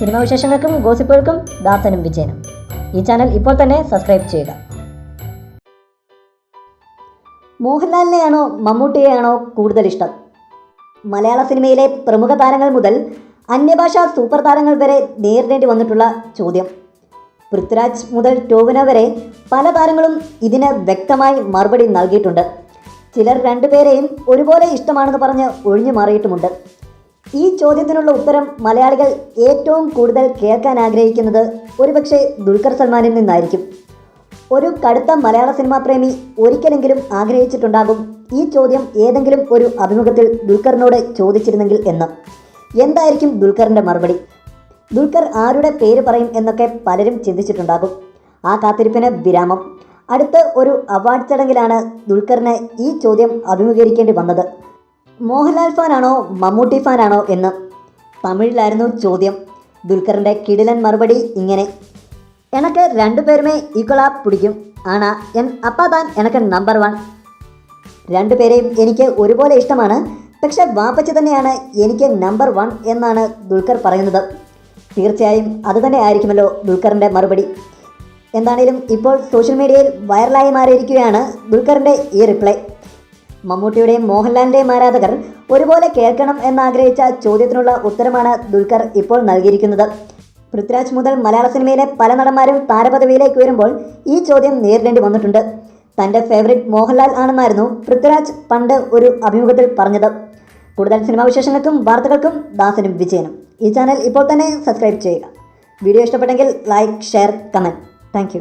Cinema വിശേഷങ്ങൾക്കും ഗോസിപ്പുകൾക്കും ദാസനും വിജയനും. ഈ channel ഇപ്പോൾ തന്നെ സബ്സ്ക്രൈബ് ചെയ്യുക. മോഹൻലാലിനെയാണോ മമ്മൂട്ടിയെയാണോ കൂടുതൽ ഇഷ്ടം? മലയാള സിനിമയിലെ പ്രമുഖ താരങ്ങൾ മുതൽ അന്യഭാഷാ സൂപ്പർ താരങ്ങൾ വരെ നേരിടേണ്ടി വന്നിട്ടുള്ള ചോദ്യം. പൃഥ്വിരാജ് മുതൽ ടോവിന വരെ പല താരങ്ങളും ഇതിന് വ്യക്തമായി മറുപടി നൽകിയിട്ടുണ്ട്. ചിലർ രണ്ടുപേരെയും ഒരുപോലെ ഇഷ്ടമാണെന്ന് പറഞ്ഞ് ഒഴിഞ്ഞു മാറിയിട്ടുമുണ്ട്. ഈ ചോദ്യത്തിനുള്ള ഉത്തരം മലയാളികൾ ഏറ്റവും കൂടുതൽ കേൾക്കാൻ ആഗ്രഹിക്കുന്നത് ഒരുപക്ഷെ ദുൽഖർ സൽമാനിൽ നിന്നായിരിക്കും. ഒരു കടുത്ത മലയാള സിനിമാ പ്രേമി ഒരിക്കലെങ്കിലും ആഗ്രഹിച്ചിട്ടുണ്ടാകും ഈ ചോദ്യം ഏതെങ്കിലും ഒരു അഭിമുഖത്തിൽ ദുൽഖറിനോട് ചോദിച്ചിരുന്നെങ്കിൽ എന്ന്. എന്തായിരിക്കും ദുൽഖറിന്റെ മറുപടി? ദുൽഖർ ആരുടെ പേര് പറയും എന്നൊക്കെ പലരും ചിന്തിച്ചിട്ടുണ്ടാകും. ആ കാത്തിരിപ്പിന് വിരാമം. അടുത്ത ഒരു അവാർഡ് ചടങ്ങിലാണ് ദുൽഖറിന് ഈ ചോദ്യം അഭിമുഖീകരിക്കേണ്ടി വന്നത്. മോഹൻലാൽ ഫാനാണോ മമ്മൂട്ടി ഫാനാണോ എന്ന് തമിഴിലായിരുന്നു ചോദ്യം. ദുൽഖറിന്റെ കിടിലൻ മറുപടി ഇങ്ങനെ. എനക്ക് രണ്ടുപേരുമേ ഈക്വളാ പിടിക്കും. ആണാ എൻ അപ്പാ താൻ എനക്ക് നമ്പർ വൺ രണ്ടുപേരെയും എനിക്ക് ഒരുപോലെ ഇഷ്ടമാണ്. പക്ഷെ വാപ്പച്ച തന്നെയാണ് എനിക്ക് നമ്പർ വൺ എന്നാണ് ദുൽഖർ പറയുന്നത്. തീർച്ചയായും അതുതന്നെ ആയിരിക്കുമല്ലോ ദുൽഖറിന്റെ മറുപടി. എന്താണേലും ഇപ്പോൾ സോഷ്യൽ മീഡിയയിൽ വൈറലായി മാറിയിരിക്കുകയാണ് ദുൽഖറിന്റെ ഈ റിപ്ലൈ മമ്മൂട്ടിയുടെയും മോഹൻലാലിന്റെയും ആരാധകർ ഒരുപോലെ കേൾക്കണം എന്നാഗ്രഹിച്ച ചോദ്യത്തിനുള്ള ഉത്തരമാണ് ദുൽഖർ ഇപ്പോൾ നൽകിയിരിക്കുന്നത്. പൃഥ്വിരാജ് മുതൽ മലയാള സിനിമയിലെ പല നടന്മാരും താരപദവിയിലേക്ക് ഉയരുമ്പോൾ ഈ ചോദ്യം നേരിടേണ്ടി വന്നിട്ടുണ്ട്. തന്റെ ഫേവറിറ്റ് മോഹൻലാൽ ആണെന്നായിരുന്നു പൃഥ്വിരാജ് പണ്ട് ഒരു അഭിമുഖത്തിൽ പറഞ്ഞത്. കൂടുതൽ സിനിമാ വിശേഷങ്ങൾക്കും വാർത്തകൾക്കും ദാസനും വിജയനും. ഈ ചാനൽ ഇപ്പോൾ തന്നെ സബ്സ്ക്രൈബ് ചെയ്യുക. വീഡിയോ ഇഷ്ടപ്പെട്ടെങ്കിൽ ലൈക്ക് ഷെയർ കമന്റ് താങ്ക്